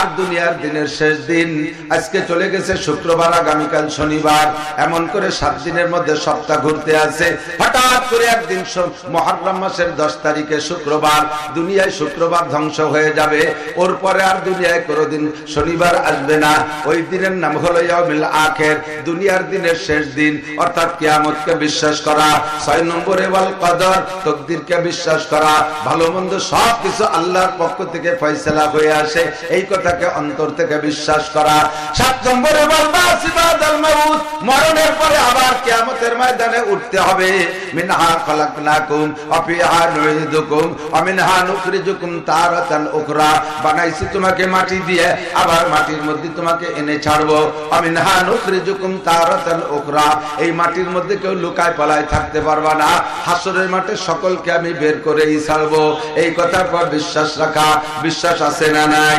আর দুনিয়ার দিনের শেষ দিন। আজকে চলে গেছে শুক্রবার, আগামীকাল শনিবার। এমন করে সাত দিনের মধ্যে সপ্তাহ ঘুরতে আছে। হঠাৎ করে একদিন স- মাসের দশ তারিখে শুক্রবার, দুনিয়ায় শুক্রবার ধ্বংস হয়ে যাবে। ওর পরে আর দুনিয়ায় কোনোদিন শনিবার আসবে না। ওই দিনের নাম হলো ইয়াউমিল আখের, দুনিয়ার দিনের শেষ দিন। অর্থাৎ কিয়ামতকে বিশ্বাস করা। ছয় নম্বরে, ওয়াল কদর, তকদিরকে বিশ্বাস করা। ভালো মন্দ সব কিছু আল্লাহর পক্ষ থেকে ফয়সালা হয়ে আসে। এই কথাকে অন্তর থেকে বিশ্বাস করা। সাত নম্বরে মরণের পরে আবার কিয়ামতের ময়দানে উঠতে হবে। মিনহা খলাকনাকুম ওয়া ফিহা নুইদুকুম ওয়া মিনহা নুখরিজুকুম তারাতান উখরা। বানাইছি তোমাকে মাটি দিয়ে, আবার মাটির মধ্যে তোমাকে এনে ছাড়বো। আমি না নুখরিজুকুম তারাতান উখরা। এই মাটির মধ্যে কেউ লুকায় পালায় থাকতে পারবা না। হাসরের মাঠে সকলকে আমি বের করেই ছাড়বো। এই কথার পর বিশ্বাস রাখা। বিশ্বাস আছে না নাই?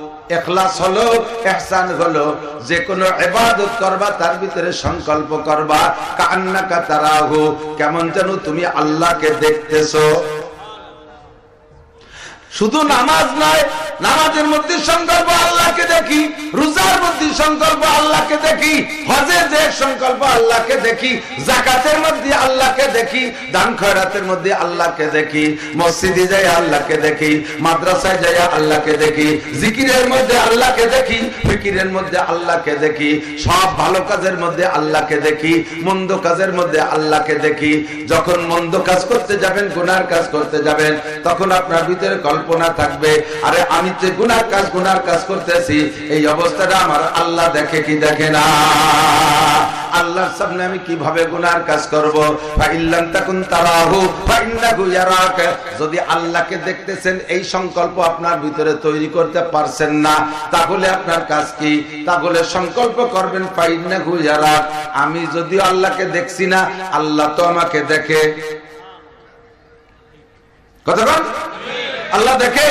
এখলাস হলো এহসান হলো যে কোনো এবাদত করবা, তার ভিতরে সংকল্প করবা, কান্নাকা তারাহু, কেমন যেন তুমি আল্লাহকে দেখতেছো। শুধু নামাজ নয় নামাজের মধ্যে সংকল্প আল্লাহকে দেখি রোজার মধ্যে সংকল্প আল্লাহকে দেখি হজে যে সংকল্প আল্লাহকে দেখি জাকাতের মধ্যে আল্লাহকে দেখি দান খয়রাতের মধ্যে আল্লাহকে দেখি মসজিদে যাই আল্লাহকে দেখি মাদ্রাসায় যাই আল্লাহকে দেখি জিকিরের মধ্যে আল্লাহকে দেখি ফিকিরের মধ্যে আল্লাহকে দেখি সব ভালো কাজের মধ্যে আল্লাহকে দেখি মন্দ কাজের মধ্যে আল্লাহকে দেখি যখন মন্দ কাজ করতে যাবেন গুনার কাজ করতে যাবেন তখন আপনার ভিতরে কল্পনা থাকবে আরে আমি যে গুনার কাজ গুনার কাজ করতেছি, এই অবস্থাটা আমার আল্লাহ দেখে কি দেখে না? আল্লাহর সামনে আমি কীভাবে গুনার কাজ করব? ফাইল্লাম তাকুন তারাহু, ফাইন্নাহু ইয়ারাক। যদি আল্লাহকে দেখতেছেন, এই সংকল্প আপনার ভিতরে তৈরি করতে পারছেন না, তাহলে আপনার কাজ কি? তাহলে সংকল্প করবেন, ফাইন্নাহু ইয়ারাক। আমি যদি আল্লাহকে দেখছি না, আল্লাহ তো আমাকে দেখে। কথা বল? আল্লাহ দেখে?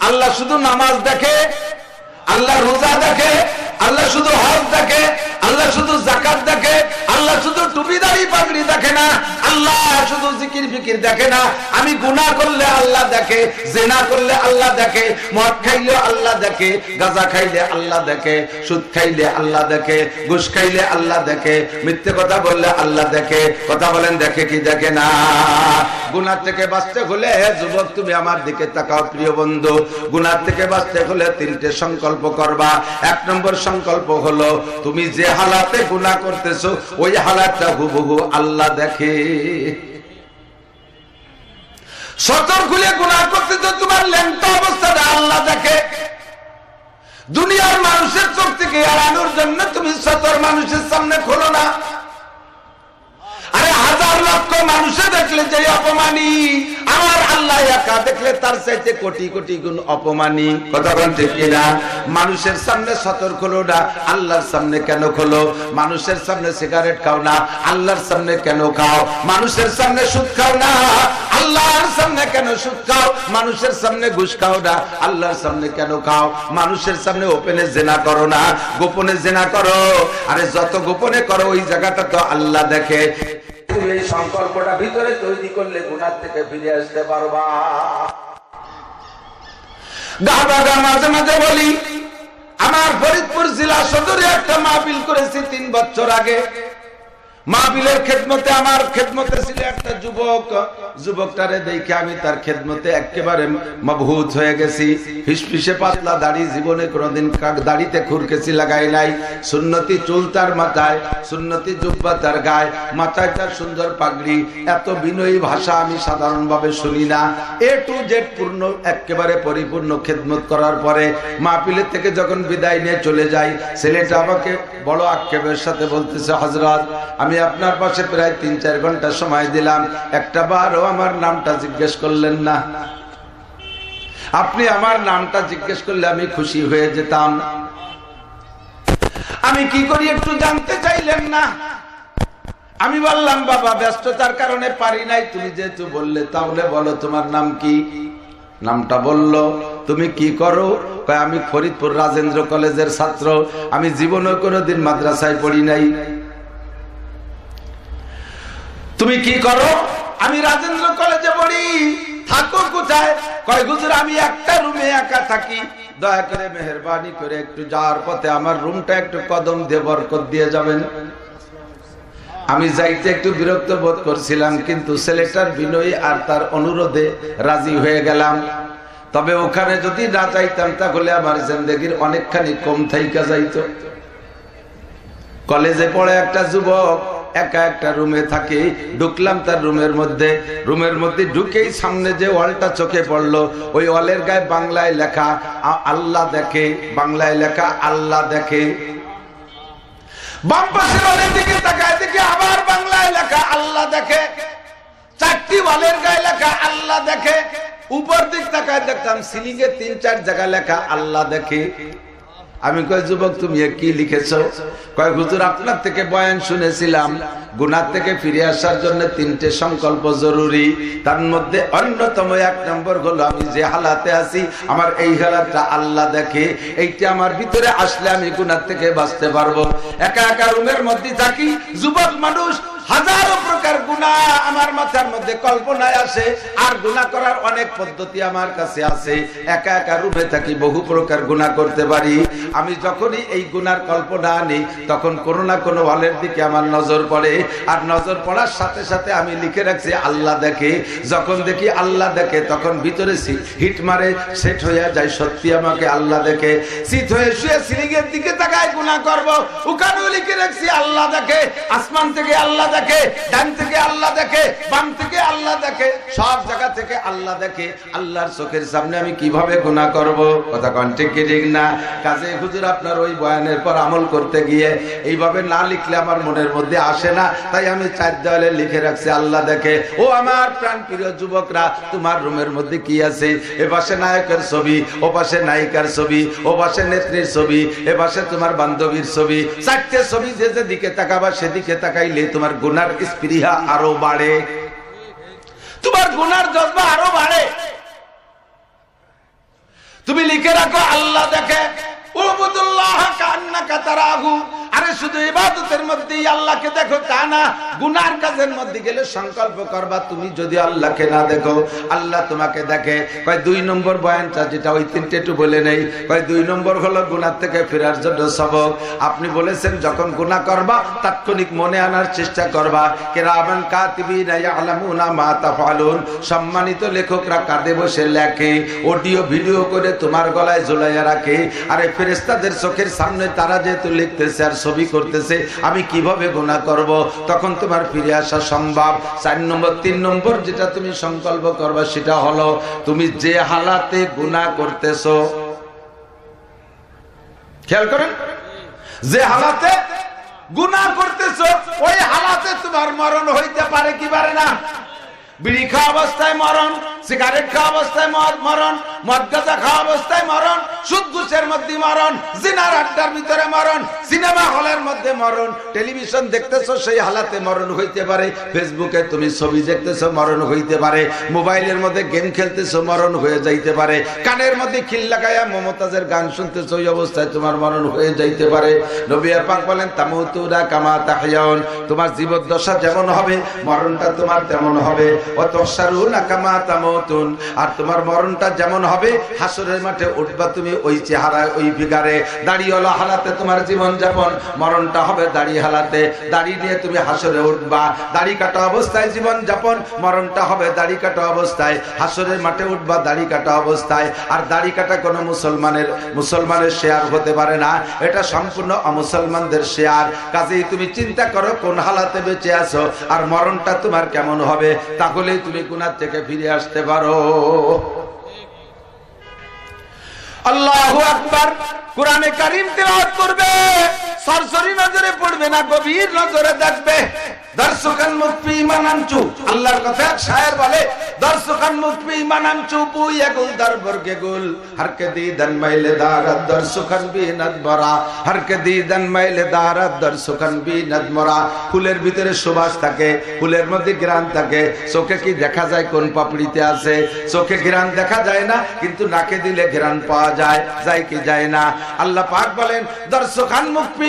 আল্লাহ শুধু নামাজ দেখে আল্লাহ রোজা দেখে আল্লাহ শুধু হজ দেখে আল্লাহ শুধু জাকাত দেখে, আল্লাহ শুধু টুপিদারি পাগড়ি দেখে না, আল্লাহ শুধু জিকির ফিকির দেখে না। আমি গুনাহ করলে আল্লাহ দেখে, জেনা করলে আল্লাহ দেখে, মদ খাইলে আল্লাহ দেখে, গাঁজা খাইলে আল্লাহ দেখে, সুদ খাইলে আল্লাহ দেখে, ঘুষ খাইলে আল্লাহ দেখে, মিথ্যে কথা বললে আল্লাহ দেখে, কথা বলেন দেখে কি দেখে না? গুনার থেকে বাঁচতে হলে যুবক, তুমি আমার দিকে তাকাও প্রিয় বন্ধু। গুনার থেকে বাঁচতে হলে তিনটে সংকল্প করবা। এক নম্বর সংকল্প হলো, তুমি যে হালাতে গুনাহ করতেছো, ওই হালাতটা হুবহু আল্লাহ দেখে। সতর খুলে গুনাহ করতেছো, তোমার ল্যাংটা অবস্থাটা আল্লাহ দেখে। দুনিয়ার মানুষের চোখ থেকে এড়ানোর জন্য তুমি সতর মানুষের সামনে খোলো না। আরে হাজার লক্ষ মানুষে দেখলে যে অপমানী আমার দেখলে তার চাইতে কোটি কোটি গুণ অপমানী। কথা ঠিক কিনা? মানুষের সামনে সতর্ক হলো না, আল্লাহর সামনে কেন খোলো? মানুষের সামনে সিগারেট খাও না, আল্লাহর সামনে কেন খাও? মানুষের সামনে সুদ খাও না, আল্লাহর সামনে কেন সুদ খাও? মানুষের সামনে ঘুষ খাও না, আল্লাহর সামনে কেন খাও? মানুষের সামনে ওপেনে জেনা করো না, গোপনে জেনা করো। আরে যত গোপনে করো, ওই জায়গাটা তো আল্লাহ দেখে। তুমি এই সংকল্পটা ভিতরে তৈরি করলে গুণার থেকে ফিরে আসতে পারবা। গাবাগা মাঝে মাঝে বলি, আমার ফরিদপুর জেলা সদরে একটা মাহফিল করেছি তিন বছর আগে। মাহফিলের খেদমতে, আমার খেদমতে ছিল একটা যুবক। যুবকটারে দেখে আমি তার খেদমতে একেবারে মবহুত হয়ে গেছি। ফিসফিসে পাতলা দাড়ি, জীবনে কোনোদিন দাড়িতে খুরকেছি লাগাই নাই। সুন্নতি চুল তার মাথায়, সুন্নতি জুব্বা তার গায়ে। মাথায় তার সুন্দর পাগড়ি। এত বিনয়ী ভাষা আমি সাধারণভাবে শুনি না। এ টু জেড পূর্ণ একেবারে পরিপূর্ণ খেদমত করার পরে মাহফিলের থেকে যখন বিদায় নিয়ে চলে যাই, ছেলেটা আমাকে বড় আক্ষেপের সাথে বলতেছে হজরত আমি আপনার পাশে প্রায় তিন, চার ঘণ্টা সময় দিলাম। একটা বারও আমার নামটা জিজ্ঞেস করলেন না। আপনি আমার নামটা জিজ্ঞেস করলে আমি খুশি হয়ে যেতাম। আমি কি করি একটু জানতে চাইলেন না? আমি বললাম, বাবা, ব্যস্ততার কারণে পারি নাই। তুমি যেহেতু বললে, তাহলে বলো তোমার নাম কি? নামটা বলল, তুমি কি করো? আমি ফরিদপুর রাজেন্দ্র কলেজের ছাত্র। আমি জীবনে কোনোদিন মাদ্রাসায় পড়ি নাই। তুমি কি করো? আমি রাজেন্দ্র কলেজে পড়ি। থাকো কোথায়? কয়, হুজুর, আমি একটা রুমে একা থাকি। দয়া করে মেহরবানি করে একটু যাওয়ার পথে আমার রুমটা একটু কদম দিয়ে বরকত দিয়ে যাবেন। আমি যাইতে একটু বিরক্ত বোধ করছিলাম, কিন্তু ছেলেটার বিনয়ী আর তার অনুরোধে রাজি হয়ে গেলাম। তবে ওখানে যদি না যাইতাম, তাহলে আমার জিন্দগির অনেকখানি কম থাইকা যাইত। কলেজে পড়ে একটা যুবক একা একটা রুমে থাকে, ঢুকলাম তার রুমের মধ্যে। রুমের মধ্যে ঢুকেই সামনে যে ওয়ালটা চোখে পড়ল, ওই ওয়ালের গায়ে বাংলায় লেখা আল্লাহ দেখে। বাংলায় লেখা, আল্লাহ দেখে। বাম দেখে আবার বাংলায় লেখা, আল্লাহ দেখে। চারটি ওয়ালের গায়ে লেখা, আল্লাহ দেখে। উপর দিক তাকায় দেখতাম সিলিং এ তিন চার জায়গায় লেখা, আল্লাহ দেখে। আমি কয়, যুবক, তুমি কি লিখেছ? কয়, হুজুর, আপনার থেকে বয়ান শুনেছিলাম, গুনার থেকে ফিরে আসার জন্য তিনটে সংকল্প জরুরি। তার মধ্যে অন্যতম এক নম্বর হলো, আমি যে হালাতে আছি, আমার এই হালাতটা আল্লাহ দেখে, এইটা আমার ভিতরে আসলে আমি গুনার থেকে বাঁচতে পারব। একা একা রুমের মধ্যে থাকি, যুবক মানুষ হাজারো প্রকার গুণা আমার মাথার মধ্যে কল্পনায় আসে, আর গুণা করার অনেক পদ্ধতি আমার কাছে আছে। একা একা রূপে থাকি বহু প্রকার গুণা করতে পারি। আমি যখনই এই গুনার কল্পনা আনি, তখন কোনো না কোনো ওয়ালের দিকে আমার নজর পড়ে। আর নজর পড়ার সাথে সাথে আমি লিখে রাখছি, আল্লাহ দেখে। যখন দেখি আল্লাহ দেখে, তখন ভিতরে হিট মারে, সেট হয়ে যায়, সত্যি আমাকে আল্লাহ দেখে। শীত হয়ে শুয়ে সিলিংয়ের দিকে তাকায় গুণা করব। ওখানেও লিখে রাখছি, আল্লাহ দেখে। আসমান থেকে আল্লাহ দেখে, ডান থেকে আল্লাহ দেখে, বাম থেকে আল্লাহ দেখে, সব জায়গা থেকে আল্লাহ দেখে, আল্লাহর চোখের সামনে আমি কীভাবে গুণা করব? কথা কন, ঠিক কি ঠিক না? কাজে হুজুর আপনার ওই বয়ানের পর আমল করতে গিয়ে এইভাবে না লিখলে আমার মনের মধ্যে আসে না, তাই আমি চার দেওয়ালে লিখে রাখছি, আল্লাহ দেখে। ও আমার প্রাণ প্রিয় যুবকরা, তোমার রুমের মধ্যে কি আছে? এ পাশে নায়কের ছবি, ও পাশে নায়িকার ছবি, ও পাশে নেত্রীর ছবি, এ পাশে তোমার বান্ধবীর ছবি। চারটে ছবি যে যে দিকে তাকাবা সেদিকে তাকাইলে তোমার গুনার স্পৃহা আরও বাড়ে। তোমার গুনার জজবা আরও বাড়ে। তুমি লিখে রাখো, আল্লাহ দেখে কান্না আরে শুধু ইবাদতের মধ্যেই আল্লাহকে দেখো তা না, গুনার কাজের মধ্যে গেলে সংকল্প করবা, তুমি যদি আল্লাহকে না দেখো, আল্লাহ তোমাকে দেখে। কয় দুই নম্বর বয়ানটা যেটা ওই তিনটে একটু বলে নেই। কয় দুই নম্বর হলো গুনার থেকে ফেরার জন্য সবক। আপনি বলেছেন, যখন গুনাহ করবা, তাৎক্ষণিক মনে আনার চেষ্টা করবা। কেরামান কাতিবিনা ইয়ালামুনা মা তাফালুন সম্মানিত লেখকরা কাঁধে বসে লেখে, অডিও ভিডিও করে তোমার গলায় ঝুলাইয়া রাখে। আরে ফেরেস্তাদের চোখের সামনে তারা যেহেতু লিখতেছে আর ছবি করতেছে, আমি কীভাবে গুণা করব? তখন তোমার ফিরে আসা সম্ভব। চার নম্বর, তিন নম্বর যেটা তুমি সংকল্প করবা সেটা হলো, তুমি যে হালাতে গুণা করতেছো, খেয়াল করেন? যে হালাতে গুনাহ করতেছো, ওই হালাতে তোমার মরণ হইতে পারে কি পারে না? বিড়ি অবস্থায় মরণ। সিগারেট খাওয়া অবস্থায় মরণ মদ গাঁজা খাওয়া অবস্থায় মরণ সুদ ঘুষের মধ্যে মরণ, জিনার আড্ডার ভিতরে মরণ, সিনেমা হলের মধ্যে মরণ, টেলিভিশন দেখতেছো সেই হালাতে মরণ হইতে পারে, ফেসবুকে তুমি ছবি দেখতেছো মরণ হইতে পারে, মোবাইলের মধ্যে গেম খেলতেছো মরণ হয়ে যাইতে পারে, কানের মধ্যে খিল লাগাইয়া মমতাজের গান শুনতেছো ওই অবস্থায় তোমার মরণ হয়ে যাইতে পারে। নবী পাক বলেন তামুতুরা কামা তাহয়াউন তোমার জীবদ্দশা যেমন হবে, মরণটা তোমার তেমন হবে। অতসারুনা কামা তামুতুন আর তোমার মরণটা যেমন হবে, হাসরের মাঠে উঠবা তুমি ওই চেহারায়, ওই ফিগারে দাড়িওয়ালা হালাতে তোমার জীবন যাপন মরণটা হবে দাড়ি হালাতে। দাড়ি নিয়ে তুমি হাসরে উঠবা। দাড়ি কাটা অবস্থায় জীবন যাপন মরণটা হবে দাড়ি কাটা অবস্থায়। হাসরের মাঠে উঠবা দাড়ি কাটা অবস্থায়। আর দাড়ি কাটা কোনো মুসলমানের মুসলমানের শেয়ার হতে পারে না। এটা সম্পূর্ণ অমুসলমানদের শেয়ার। কাজেই তুমি চিন্তা করো কোন হালাতে বেঁচে আছো। আর মরণটা তোমার কেমন হবে? তাহলেই তুমি গুনার থেকে ফিরে আসতে পারো। আল্লাহ আকবার কোরআনে কারিম তেলাওয়াত করবে। সরসরি নজরে পড়বে না, গভীর নজরে দেখবে। ফুলের ভিতরে সুবাস থাকে, ফুলের মধ্যে গ্রান থাকে। চোখে কি দেখা যায়, কোন পাপড়িতে আছে? চোখে ঘ্রাণ দেখা যায় না, কিন্তু নাকে দিলে ঘ্রাণ পাওয়া যায় যায় কি যায় না? আল্লাহ পাক বলেন দর্শকান মুক্তি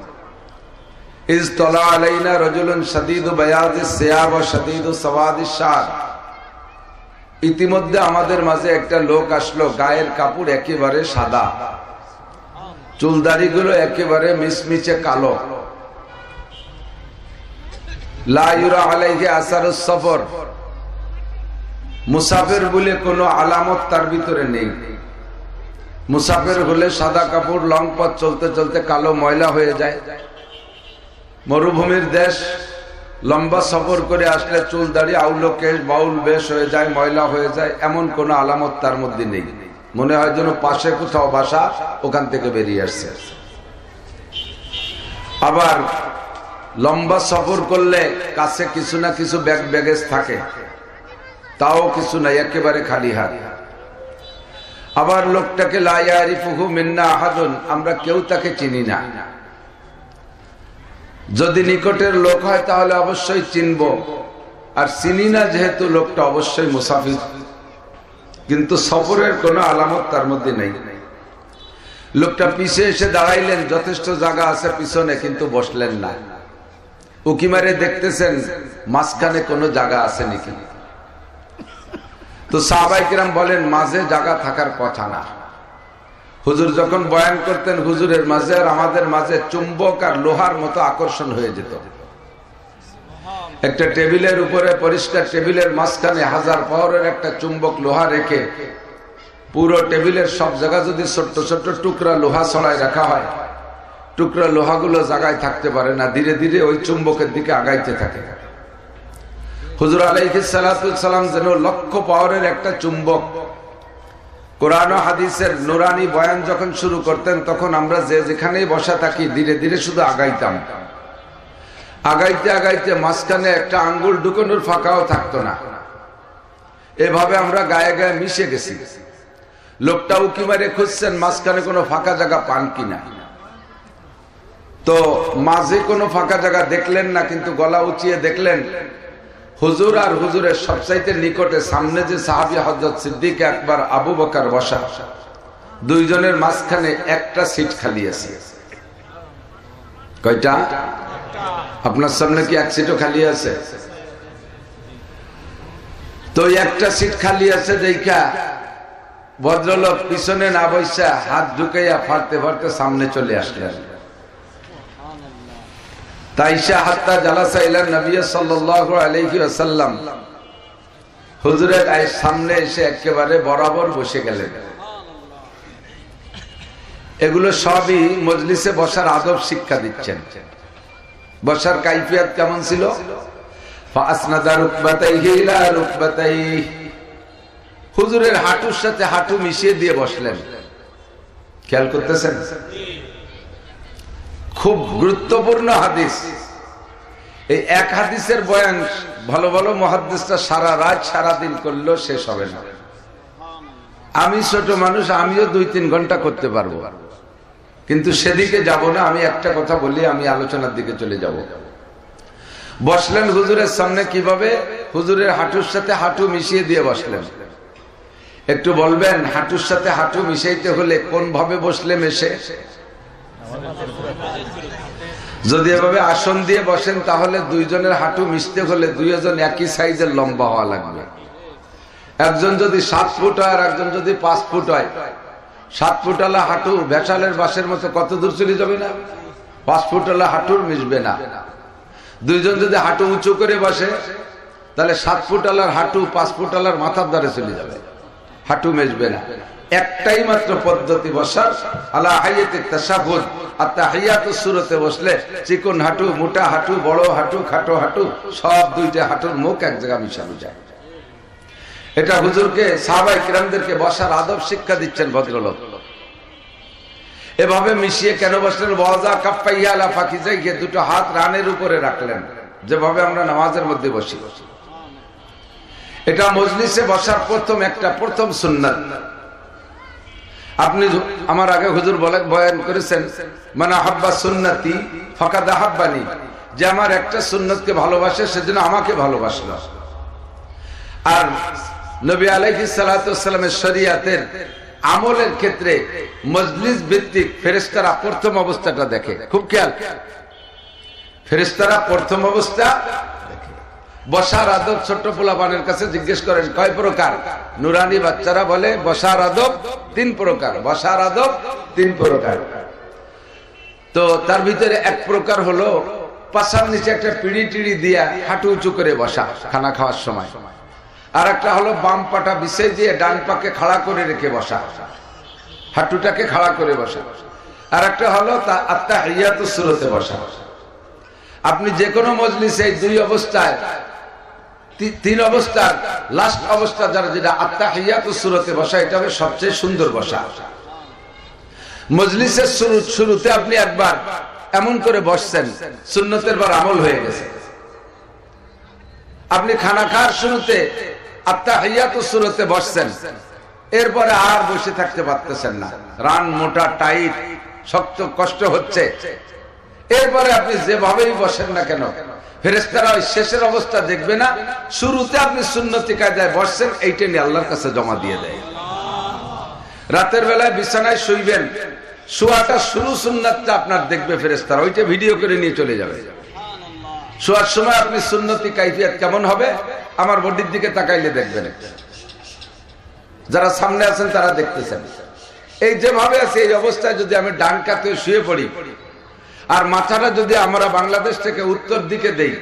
আলাইনা রজুলুন শাদীদু বায়াদিস সিয়াব ওয়া শাদীদু সাওয়াদিস শার। ইতিমধ্যে আমাদের মাঝে একটা লোক আসলো, গায়ের কাপড় একেবারে সাদা। চুলদাড়িগুলো একেবারে মিসমিচে কালো। সফর। মুসাফির বলে কোনো আলামত তার ভিতরে নেই। মুসাফির হলে সাদা কাপড়, লং পথ চলতে চলতে কালো ময়লা হয়ে যায়। মরুভূমির দেশ, লম্বা সফর করে আসলে চুল দাড়ি, আউলো কেশ, বাউল বেশ হয়ে যায়, ময়লা হয়ে যায়, এমন কোনো আলামত তার মধ্যে নেই। মনে হয় যেন পাশে কোথাও বাসা ওখান থেকে বেরিয়ে আসছে। আবার লম্বা সফর করলে কাছে কিছু না কিছু ব্যাগ ব্যাগেজ থাকে। তাও কিছু নাই, একেবারে খালি হাত। আবার লোকটাকে লাইয়ারিফুহু মিন্না আহাদুন, আমরা কেউ তাকে চিনি না। যদি নিকটের লোক হয় তাহলে অবশ্যই চিনব। আর চিনি না যেহেতু লোকটা অবশ্যই মুসাফির। কিন্তু সফরের কোনো আলামত তার মধ্যে নেই। লোকটা পিছে এসে দাঁড়াইলেন, যথেষ্ট জায়গা আছে পিছনে, কিন্তু বসলেন না। উকিমারে দেখতেছেন, মাঝখানে কোনো জায়গা আছে নাকি? তো সাহাবাই কিরাম বলেন, মাঝে জায়গা থাকার কথা না হুজুর যখন বয়ান করতেন, হুজুরের মাঝে আর আমাদের মাঝে চুম্বক আর লোহার মতো আকর্ষণ হয়ে যেত। একটা টেবিলের উপরে, পরিষ্কার টেবিলের মাঝখানে হাজার পাওয়ারের একটা চুম্বক লোহা রেখে পুরো টেবিলের সব জায়গা যদি ছোট্ট ছোট্ট টুকরা লোহা ছড়ায় রাখা হয়, টুকরা লোহাগুলো জায়গায় থাকতে পারে না, ধীরে ধীরে ওই চুম্বকের দিকে আগাইতে থাকে। হুজুর আলাইসালাম যেন লক্ষ পাওয়ারের একটা চুম্বক কোরআন হাদিসের নুরানি বয়ান যখন শুরু করতেন, তখন আমরা যে যেখানেই বসা থাকি, ধীরে ধীরে শুধু আগাইতাম। আগাইতে আগাইতে মাঝখানে একটা আঙ্গুল ঢুকানোর ফাঁকাও থাকতো না। এভাবে আমরা গায়ে গায়ে মিশে গেছি। লোকটা উকি মারে খুঁজছেন, মাঝখানে কোনো ফাঁকা জায়গা পান কিনা। তো মাঝে কোনো ফাঁকা জায়গা দেখলেন না, কিন্তু গলা উঁচিয়ে দেখলেন হুজুর আর হুজুরের সবচাইতে নিকটে সামনে যে সাহাবি হজরত সিদ্দিক, একবার আবু বকার বসা। দুইজনের মাঝখানে একটা সিট খালি আছে। কয়টা? আপনার সামনে কি এক সিটও খালি আছে? তো একটা সিট খালি আছে দেখা ভদ্রলোক পিছনে না বৈশা হাত ঢুকাইয়া ফাড়তে ফাড়তে সামনে চলে আসলেন। তাইশা হাত্তা জালাসা ইলা সাল্লাল্লাহু আলাইহি ওয়াসাল্লাম। হুজুরের সামনে এসে একেবারে বরাবর বসে গেলেন। এগুলো সবই মজলিসে বসার আদব শিক্ষা দিচ্ছেন। বসার কাইফিয়াত কেমন ছিল? হুজুরের হাঁটুর সাথে হাঁটু মিশিয়ে দিয়ে বসলেন। খেয়াল করতেছেন? খুব গুরুত্বপূর্ণ হাদিস। এই এক হাদিসের বয়ান, ভালো ভালো মহাদিসটা সারা রাত, সারা দিন করলেও শেষ হবে না। আমি ছোট মানুষ, আমিও দুই তিন ঘণ্টা করতে পারব। কিন্তু সেদিকে যাব না, আমি একটা কথা বলি, আমি আলোচনার দিকে চলে যাব। বসলেন হুজুরের সামনে কীভাবে? হুজুরের হাঁটুর সাথে হাঁটু মিশিয়ে দিয়ে বসলেন। একটু বলবেন, হাঁটুর সাথে হাঁটু মিশাইতে হলে কোন ভাবে বসলে মেশে? যদি এভাবে আসন দিয়ে বসেন, তাহলে দুইজনের হাঁটু মিশতে হলে দুইজন একই সাইজের লম্বা হওয়া লাগবে। একজন যদি সাত ফুট হয়, আর একজন যদি পাঁচ ফুট হয়। সাত ফুটালা হাঁটু ভেসালের বাসের মতো কত দূর চলে যাবে না? পাঁচ ফুটালা হাঁটুর মিশবে না। দুইজন যদি হাঁটু উঁচু করে বসে, তাহলে সাত ফুটালার হাঁটু, পাঁচ ফুটালার মাথার দ্বারে চলে যাবে। হাঁটু মিশবে না। একটাই মাত্র পদ্ধতি বসার। আল্লাহ হাইয়াতে তাসাহুদ আর তাহিয়াত সুরতে বসলে চিকন হাঁটু, মোটা হাঁটু, বড় হাঁটু, খাটো হাঁটু, সব দুইটা হাঁটুর মুখ এক জায়গায় মিশানো যায়। এটা হুজুরকে, সাহাবাই কিরামদেরকে বসার আদব শিক্ষা দিচ্ছেন ভদ্রলোক। এভাবে মিশিয়ে কেন বসলেন? ওয়াজা কাপ্পাইয়ালা ফাকিজাই গিয়ে দুটো হাত রানের উপরে রাখলেন। যেভাবে আমরা নামাজের মধ্যে বসি। এটা মজলিসে বসার প্রথম একটা, প্রথম সুন্নাত। আপনি আমার আগে হুজুর বয়ান করেছেন মানে হাব্বা সুন্নতি, ফকাদ হাব্বানি যে আমার একটা সুন্নতকে ভালোবাসে সেজন্য আমাকে ভালোবাসলো। আর নবী আলাইহি সালামের শরিয়াতের আমলের ক্ষেত্রে মজলিস ভিত্তিক ফেরেস্তারা প্রথম অবস্থাটা দেখে। খুব খেয়াল। ফেরেস্তারা প্রথম অবস্থা। বসার আদব ছোট্ট পোলাপানের কাছে জিজ্ঞেস করেন, কয় প্রকার? নুরানি বাচ্চারা বলে, বসার আদব তিন প্রকার। বসার আদব তিন প্রকার। তো তার ভিতরে এক প্রকার হলো, পাশার নিচে একটা পিড়ি টিড়ি দিয়া হাঁটু উঁচু করে বসা খানা খাওয়ার সময়। আর একটা হলো, বাম পাটা বিছে দিয়ে ডান পাকে খাড়া করে রেখে বসা, হাঁটুটাকে খাড়া করে বসা। আর একটা হলো, তা আত্মা হিয়াত সুরতে বসা। আপনি যে কোনো মজলিসে দুই অবস্থায় তি- তিন অবস্থার লাস্ট অবস্থা যারা যেটা আত্মা হিয়াত সুরতে বসা, এটা হবে সবচেয়ে সুন্দর বসা। মজলিসের শুরু, শুরুতে আপনি একবার এমন করে বসছেন, সুন্নতের বার আমল হয়ে গেছে। আপনি খানা খাওয়ার শুরুতে আত্মা হাইয়াত শুরুতে বসছেন, এরপরে আর বসে থাকতে পারতেছেন না। রান মোটা, টাইট, শক্ত, কষ্ট হচ্ছে। এরপরে আপনি যেভাবেই বসেন না কেন ফেরেস্তারা ওই শেষের অবস্থা দেখবে না। শুরুতে আপনি সুন্নতি কায়দায় বসছেন, এইটা নিয়ে আল্লাহর কাছে জমা দিয়ে দেয়। রাতের বেলায় বিছানায় শুইবেন, শোয়াটা শুরু সুন্নাতটা আপনার দেখবে ফেরেস্তারা ওইটা ভিডিও করে নিয়ে চলে যাবে। শোয়ার সময় আপনি সুন্নতি কাইফিয়াত কেমন হবে? আমার বডির দিকে তাকাইলে দেখবেন যারা সামনে আছেন তারা দেখতেছেন। এই যেভাবে আছে, এই অবস্থায় যদি আমি ডান কাতে শুয়ে পড়ি আর মাথাটা যদি আমরা বাংলাদেশ থেকে উত্তর দিকে দেই,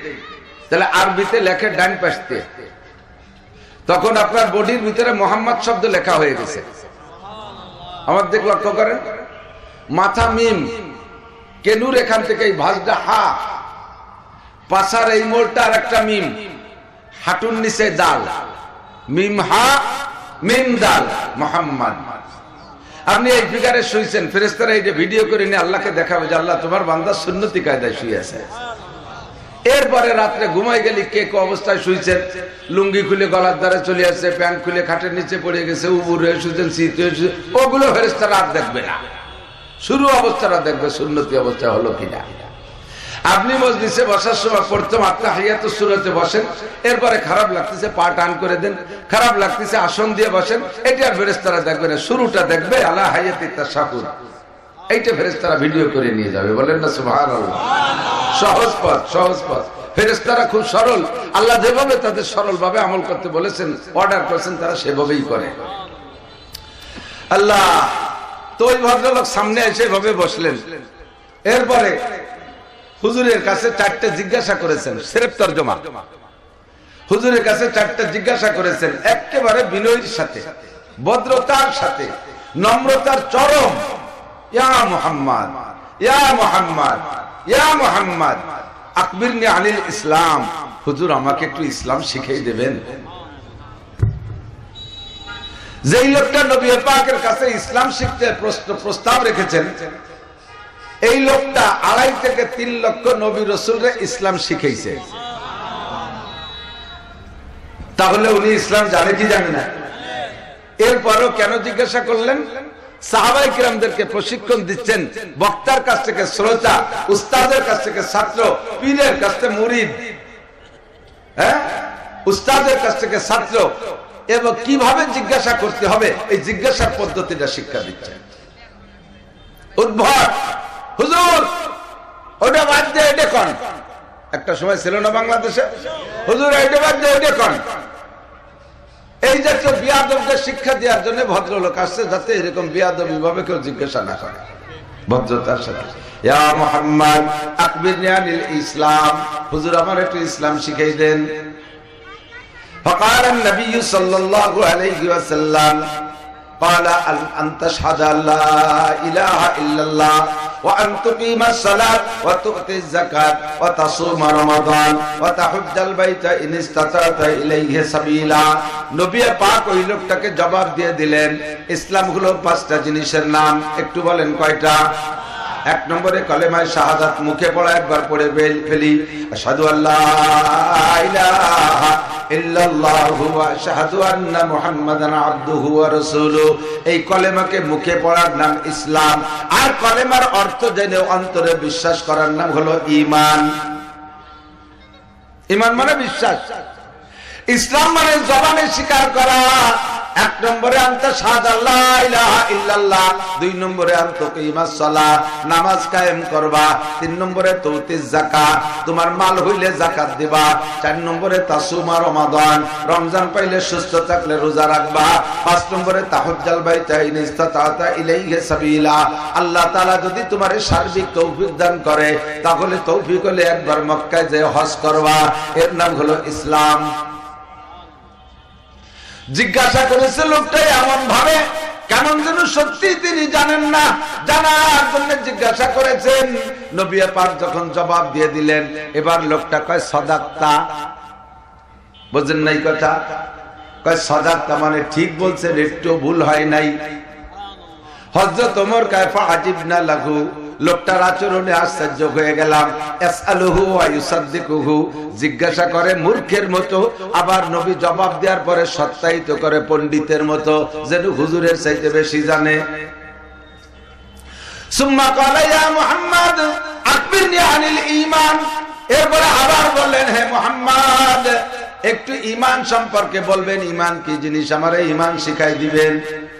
তাহলে আরবিতে লেখে ডান পাশতে তখন আপনার বডির ভিতরে মোহাম্মদ শব্দ লেখা হয়ে গেছে। আমার দিক লক্ষ্য করেন। মাথা মিম, কেনুর এখান থেকে এই ভাজটা হা। পাশার এই মোড়টা আর একটা মিম, হাঁটুর নিচে দাল মিম হা, মিম দাল, মোহাম্মদ। আপনি এই ফিগারে শুয়েছেন ফেরেস্তারা এই যে ভিডিও করে নিয়ে আল্লাহকে দেখাবে যে আল্লাহ তোমার বান্দার সুন্নতি কায়দায় শুয়ে আছে। এরপরে রাত্রে ঘুমাই গেলি, কে কে অবস্থায় শুয়েছেন লুঙ্গি খুলে গলার দ্বারা চলে আসছে প্যান্ট খুলে খাটের নিচে পড়ে গেছে উবুর হয়ে শুয়েছেন শীত হয়ে ওগুলো ফেরেস্তারা আর দেখবে না। শুরু অবস্থাটা দেখবে সুন্নতি অবস্থা হলো কিনা। আপনি মসজিদে বসার সময় প্রথম আত্মা হাইয়াত সুরতে বসেন, এরপরে খারাপ লাগতেছে, পা টান করে দেন, খারাপ লাগতেছে, আসন দিয়ে বসেন, এটা আর ফেরেস্তারা দেখবে না, শুরুটা দেখবে আল্লাহ হাইয়াত তাসাকুর এইটা ফেরেস্তারা ভিডিও করে নিয়ে যাবে, বলেন না সুবহানাল্লাহ। সহজ পথ সহজ পথ। ফেরেস্তারা খুব সরল, আল্লাহ যেভাবে তাদের সরল ভাবে আমল করতে বলেছেন অর্ডার করেছেন, তারা সেভাবেই করে। আল্লাহ, তো ওই ভদ্রলোক সামনে এসে এভাবে বসলেন। এরপরে হুজুরের কাছে চারটে জিজ্ঞাসা করেছেন, সেরেফ তর্জমা। হুজুরের কাছে চারটে জিজ্ঞাসা করেছেন, একেবারে বিনয়ের সাথে, ভদ্রতার সাথে, নম্রতার চরম। ইয়া মুহাম্মদ ইয়া মুহাম্মদ ইয়া মুহাম্মদ, আকবিরনি আনিল ইসলাম। হুজুর, আমাকে একটু ইসলাম শিখিয়ে দেবেন। যেই লোকটা নবী পাকের কাছে ইসলাম শিখতে প্রশ্ন, প্রস্তাব রেখেছেন এই লোকটা আড়াই থেকে তিন লক্ষ নবী রসুলরে ইসলাম শিখেছে তাহলে উনি ইসলাম জানে কি জানে না? এরপরও কেন জিজ্ঞাসা করলেন? প্রশিক্ষণ দিচ্ছেন বক্তার কাছ থেকে শ্রোতা, উস্তাদের কাছ থেকে ছাত্র, পীরের কাছ থেকে মুরিদ। হ্যাঁ? উস্তাদের কাছ থেকে ছাত্র। এবং কীভাবে জিজ্ঞাসা করতে হবে? এই জিজ্ঞাসার পদ্ধতিটা শিক্ষা দিচ্ছে উদ্ভট! হুজুর, ওটা বাদ দিয়ে এটা কন। একটা সময় ছিল না বাংলাদেশে। হুজুর, এটা বাদ দিয়ে এটা কন। এই জাতীয় বিয়াদবকে শিক্ষা দেওয়ার জন্য ভদ্রলোক আসছে, যাতে এরকম বিয়াদবি ভাবে কেউ জিজ্ঞাসা না করে। ভদ্রতার সাথে। ইসলাম। হুজুর, আমার একটু ইসলাম শিখাই দেন। ফকার নবী সাল্লাল্লাহু আলাইহি ওয়াসাল্লাম قال أن تشهد أن لا إله إلا الله وأن تقيم الصلاة وتؤتي الزكاة وتصوم رمضان وتحج البيت إن استطعت إليه سبيلا নবী পাক ওই লোকটাকে জবাব দিয়ে দিলেন ইসলাম হলো পাঁচটা জিনিসের নাম একটু বলেন কয়টা এক নম্বরে কলেমায় শাহাদাত মুখে পড়া একবার পড়ে ফেলি আশহাদু আল্লাহ এই কলেমাকে মুখে পড়ার নাম ইসলাম। আর কলেমার অর্থ জেনে অন্তরে বিশ্বাস করার নাম হলো ঈমান। ঈমান মানে বিশ্বাস। ইসলাম মানে জবানে স্বীকার করা। এক নম্বরে আনতে সাদ আল্লাহ ইলাহা ইল্লাল্লাহ। দুই নম্বরে আনতো সালাত নামাজ কায়েম করবা। তিন নম্বরে তৌতিস যাকাত, তোমার মাল হইলে যাকাত দিবা। চার নম্বরে তাসুমা রমাদান, রমজান পাইলে সুস্থ থাকলে রোজা রাখবা। পাঁচ নম্বরে তাহুজ্জাল বাইতা ইন ইসতাতা ইলাইহি সাবিলা। আল্লাহ তাআলা যদি তোমার সার্বিক তৌফিক দান করে, তাহলে তৌফিক হলে একবার মক্কায় যে হজ করবা। এর নাম হলো ইসলাম। জিজ্ঞাসা করেছে লোকটা এমন ভাবে, কেমন যেন সত্যি তিনি জানেন না। জানার জন্য জিজ্ঞাসা করেছেন। নবিয়া পাক যখন জবাব দিয়ে দিলেন, এবার লোকটা কয় সদাক্তা বুঝেন নাই কথা? কয় সদাক্তা মানে ঠিক বলছেন, একটু ভুল হয় নাই। হজরত ওমর কায়ফা আজিব না লাঘু লোকটার আচরণে আশ্চর্য হয়ে গেলাম। জিজ্ঞাসা করে, মূর্খের মতো? আবার নবী জবাব দেওয়ার পরে সত্যায়িত করে, পণ্ডিতের মতো, যেন হুজুরের চাইতে বেশি জানে। এরপরে আবার বললেন, হে মুহাম্মদ একটু ইমান সম্পর্কে বলবেন ইমান কি জিনিস? আমার এই ইমান শিখাই দিবেন।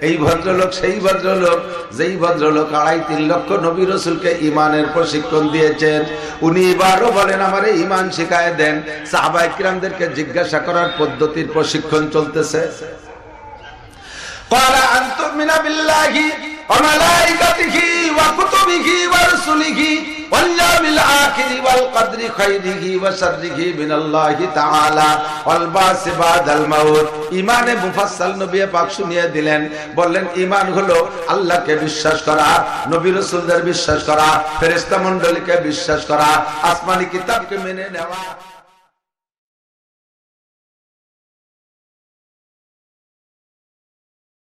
এই ভদ্রলোক, সেই ভদ্রলোক, যেই ভদ্রলোক আড়াই তিন লক্ষ নবী রসুলকে ইমানের প্রশিক্ষণ দিয়েছেন, উনি এবারও বলেন, আমার এই ইমান শিখায় দেন। সাহাবাইকরামদেরকে জিজ্ঞাসা করার পদ্ধতির প্রশিক্ষণ চলতেছে। কলা আন্তমিনা বিল্লাহি অমালাইকাতিহি ওয়া কুতুবিহি ওয়া রাসূলিহি। واليوم الآخر والقدر خيره وشره من الله تعالى والبعث بعد الموت ইমানে মুফাসসাল নবী পাক শুনিয়ে দিলেন বললেন ঈমান হলো আল্লাহকে বিশ্বাস করা নবী রাসূলদের বিশ্বাস করা ফেরেশতা মণ্ডলীকে বিশ্বাস করা আসমানি কিতাবকে মেনে নেওয়া